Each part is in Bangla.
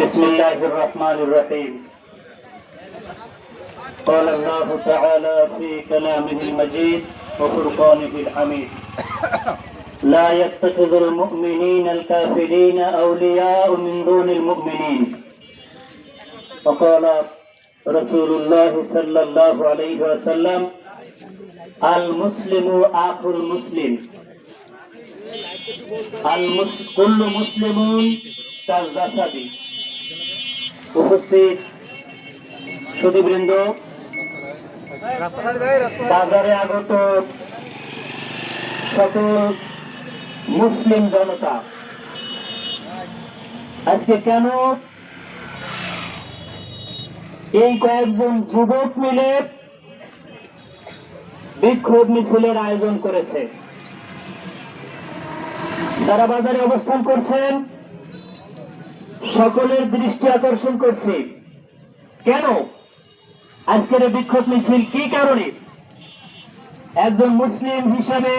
بسم الله الرحمن الرحيم قال الله تعالى في كلامه المجيد وفرقانه الحميد لا يتخذ المؤمنين الكافرين أولياء من دون المؤمنين وقال رسول الله صلى الله عليه وسلم المسلم أخو المسلم المس... كل مسلم كالجسد উপস্থিত সুদীবৃন্দ বাজারে আগত সকল মুসলিম জনতা, আজকে কেন এই কয়েকজন যুবক মিলে বিক্ষোভ মিছিলের আয়োজন করেছে? যারা বাজারে অবস্থান করছেন সকলের দৃষ্টি আকর্ষণ করছি। কেন? আজকের বিক্ষোভ মিছিল কি কারণে? একজন মুসলিম হিসাবে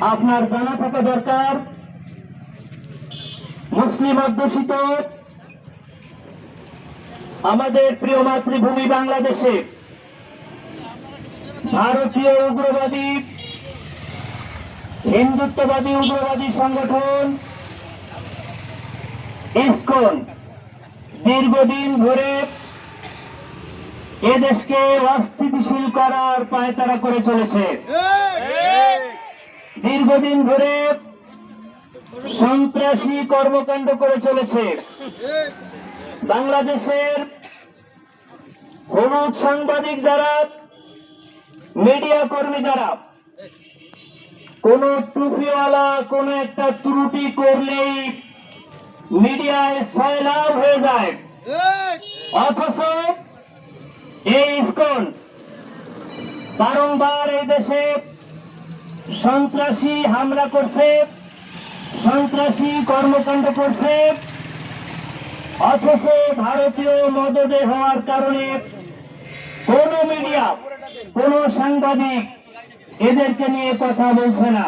আপনার জানা থাকা দরকার। মুসলিম অধ্যুষিত। আমাদের প্রিয় মাতৃভূমি বাংলাদেশে ভারতীয় উগ্রবাদী, হিন্দুত্ববাদী উগ্রবাদী সংগঠন ইসকন। দীর্ঘদিন ধরে এদেশকে অস্থিতিশীল করার পায়তারা করে চলেছে। দীর্ঘদিন ধরে সন্ত্রাসী কর্মকাণ্ড করে চলেছে। বাংলাদেশের হলুদ সাংবাদিক যারা, মিডিয়া কর্মী যারা, কোন টুপিওয়ালা কোন একটা ত্রুটি করলেই মিডিয়ায় সয়লাভ হয়ে যায়। অথচ এই ইস্কন বারংবার এই দেশে সন্ত্রাসী হামলা করছে সন্ত্রাসী কর্মকাণ্ড করছে অথচ ভারতীয় মদদে হওয়ার কারণে কোন মিডিয়া কোন সাংবাদিক এদেরকে নিয়ে কথা বলছে না।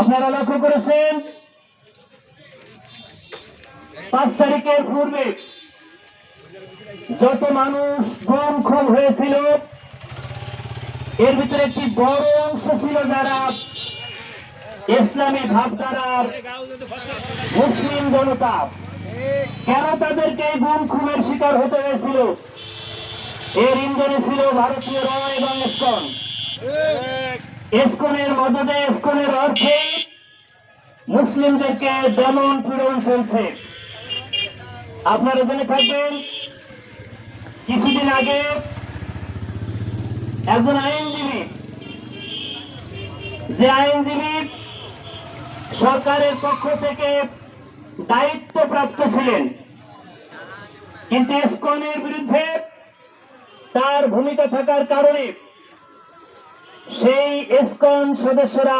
আপনারা লক্ষ্য করেছেন? পাঁচ তারিখের পূর্বে যত মানুষ কম খুন হয়েছিল, এর ভিতরে একটি বড় অংশ ছিল যারা ইসলামী ভাবধারার মুসলিম জনতা। কেন তাদেরকে এই গুম খুনের শিকার হতে হয়েছিল? এর ইন্ধনে ছিল ভারতীয় র এবং ইস্কন। ইস্কনের মদদে, ইস্কনের অর্থে মুসলিমদেরকে দমন পীড়ন চলছে। আপনারা জেনে থাকবেন কিছুদিন আগে একজন আইনজীবী। যে আইনজীবী সরকারের পক্ষ থেকে দায়িত্ব প্রাপ্ত ছিলেন, কিন্তু ইসকনের বিরুদ্ধে তার ভূমিকা থাকার কারণে সেই ইসকন সদস্যরা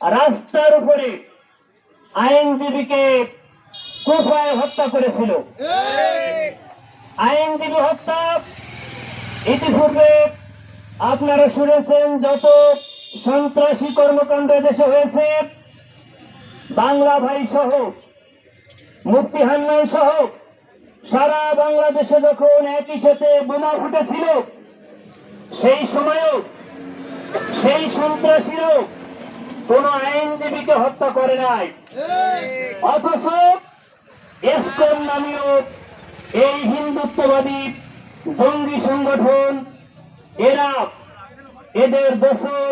রাস্তার উপরে আইনজীবীকে কুফায় হত্যা করেছিল। আইনজীবী হত্যা, ইতিপূর্বে আপনারা শুনেছেন যত সন্ত্রাসী কর্মকাণ্ড দেশে হয়েছে, বাংলা ভাই সহ মুক্তি হান্নান সহ, সারা বাংলাদেশে যখন একই সাথে বোমা ফুটেছিল, সেই সময়ও সেই সন্ত্রাসীরাও কোন আইনজীবীকে হত্যা করে নাই। অথচ এসকন নামীয় এই হিন্দুত্ববাদী জঙ্গি সংগঠন এরা এদের বছর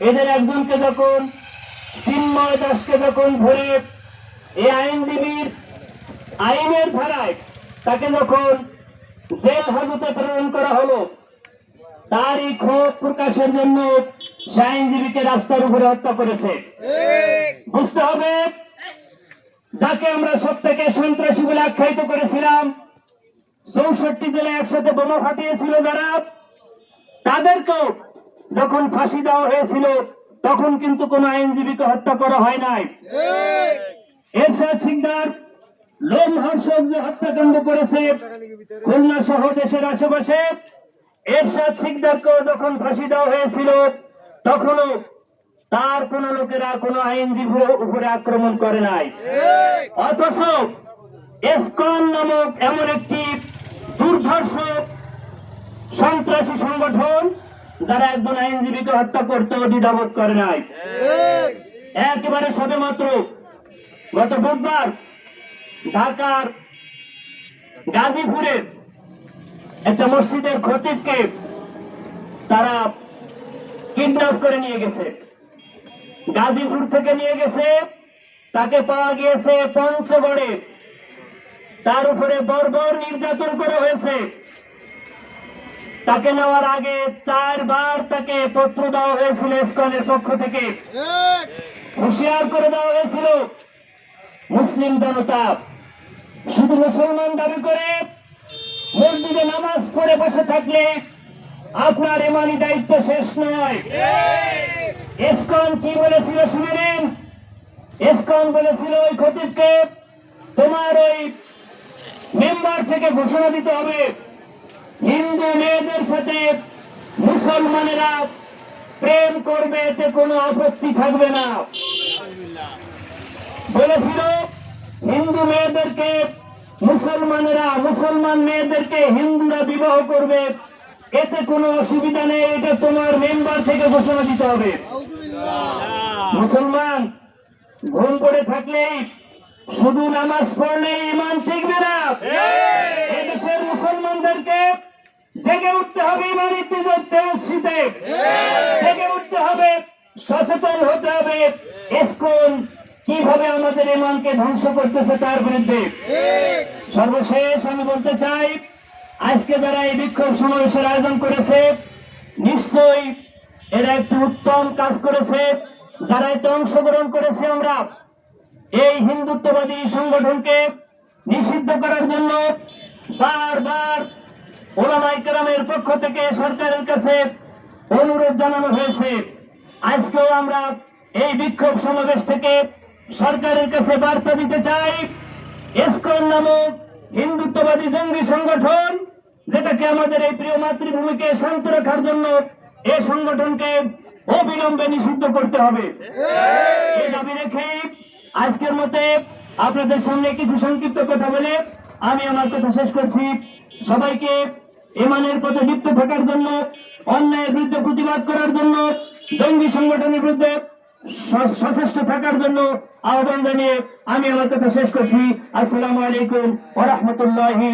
এদের একজনকে যখন চিন্ময় দাসকে যখন ধরে এই আইনজীবীর আইনের ধারায় তাকে যখন জেল হাজতে প্রেরণ করা হলো তারই ক্ষোভ প্রকাশের জন্য সে আইনজীবীকে রাস্তার উপরে হত্যা করেছে। বুঝতে হবে যাকে আমরা সব থেকে সন্ত্রাসী বলে আখ্যায়িত করেছিলাম চৌষট্টি জেলায় একসাথে বোমা ফাটিয়েছিল যারা তাদেরকেও যখন ফাঁসি দেওয়া হয়েছিল তখন কিন্তু কোন আইনজীবীকে হত্যা করা হয় নাই। এরশাদ সিকদার লোমহর্ষক যে হত্যাকাণ্ড করেছে খুলনা সহ দেশের আশেপাশে এরশাদ সিকদারকেও যখন ফাঁসি দেওয়া হয়েছিল তখনও তার কোন লোকেরা কোন আইনজীবীর উপরে আক্রমণ করে নাই। অথচ এসকন নামক এমন একটি দুর্ধর্ষ সন্ত্রাসী সংগঠন যারা একজন আইনজীবীকে হত্যা করতে দ্বিধাবোধ করে নাই। একেবারে সবে মাত্র গত বুধবার ঢাকার গাজীপুরের একটা মসজিদের খতিবকে তারা কিডন্যাপ করে নিয়ে গেছে। গাজীপুর থেকে নিয়ে গেছে। তাকে পাওয়া গিয়েছে পঞ্চগড়ে। তার উপরে বর্বর নির্যাতন করা হয়েছে। তাকে নেওয়ার আগে চারবার তাকে পত্র দেওয়া হয়েছিল ইসকনের পক্ষ থেকে। হুঁশিয়ার করে দেওয়া হয়েছিল মুসলিম জনতা। শুধু মুসলমান দাবি করে মসজিদে নামাজ পড়ে বসে থাকলে আপনার এমানি দায়িত্ব শেষ নয়। ইসকন কি বলেছিল শুনেন ইসকন বলেছিল ওই খতিবকে তোমার ওই মেম্বার থেকে ঘোষণা দিতে হবে। হিন্দু মেয়েদের সাথে মুসলমানেরা প্রেম করবে, এতে কোনো আপত্তি থাকবে না। বলেছিল, হিন্দু মেয়েদেরকে মুসলমানেরা, মুসলমান মেয়েদেরকে হিন্দুরা বিবাহ করবে। এতে কোনো অসুবিধা নেই এটা তোমার মেম্বার থেকে ঘোষণা দিতে হবে। মুসলমান ঘুম পড়ে থাকলেই শুধু নামাজ পড়লে ইমান ঠিকবে না। এদেশের মুসলমানদেরকে জেগে উঠতে হবে ইমান ইত্তেজশীতে জেগে উঠতে হবে সচেতন হতে হবে ইসকন কীভাবে আমাদের ইমানকে ধ্বংস করতেছে তার বিরুদ্ধে। সর্বশেষ আমি বলতে চাই আজকে যারা এই বিক্ষোভ সমাবেশের আয়োজন করেছে, নিশ্চয়ই এরা একটি উত্তম কাজ করেছে। যারা এতে অংশগ্রহণ করেছে আমরা, এই হিন্দুত্ববাদী সংগঠনকে নিষিদ্ধ করার জন্য বারবার ওলামাই কেরামের পক্ষ থেকে সরকারের কাছে অনুরোধ জানানো হয়েছে। আজকেও আমরা এই বিক্ষোভ সমাবেশ থেকে সরকারের কাছে বার্তা দিতে চাই। এসকন নামক হিন্দুত্ববাদী জঙ্গি সংগঠন যেটাকে আমাদের এই প্রিয় মাতৃভূমিকে শান্ত রাখার জন্য এই সংগঠনকে অবিলম্বে নিষিদ্ধ করতে হবে। এই দাবি রেখেই আজকের মতে আপনাদের সামনে কিছু সংক্ষিপ্ত কথা বলে আমি আমার কথা শেষ করছি। সবাইকে এমানের পথে লিপ্ত থাকার জন্য অন্যায়ের বিরুদ্ধে প্রতিবাদ করার জন্য জঙ্গি সংগঠনের বিরুদ্ধে সচেষ্ট থাকার জন্য আহ্বান জানিয়ে আমি আমার কথা শেষ করছি। আসসালামু আলাইকুম ওরহমতুল্লাহি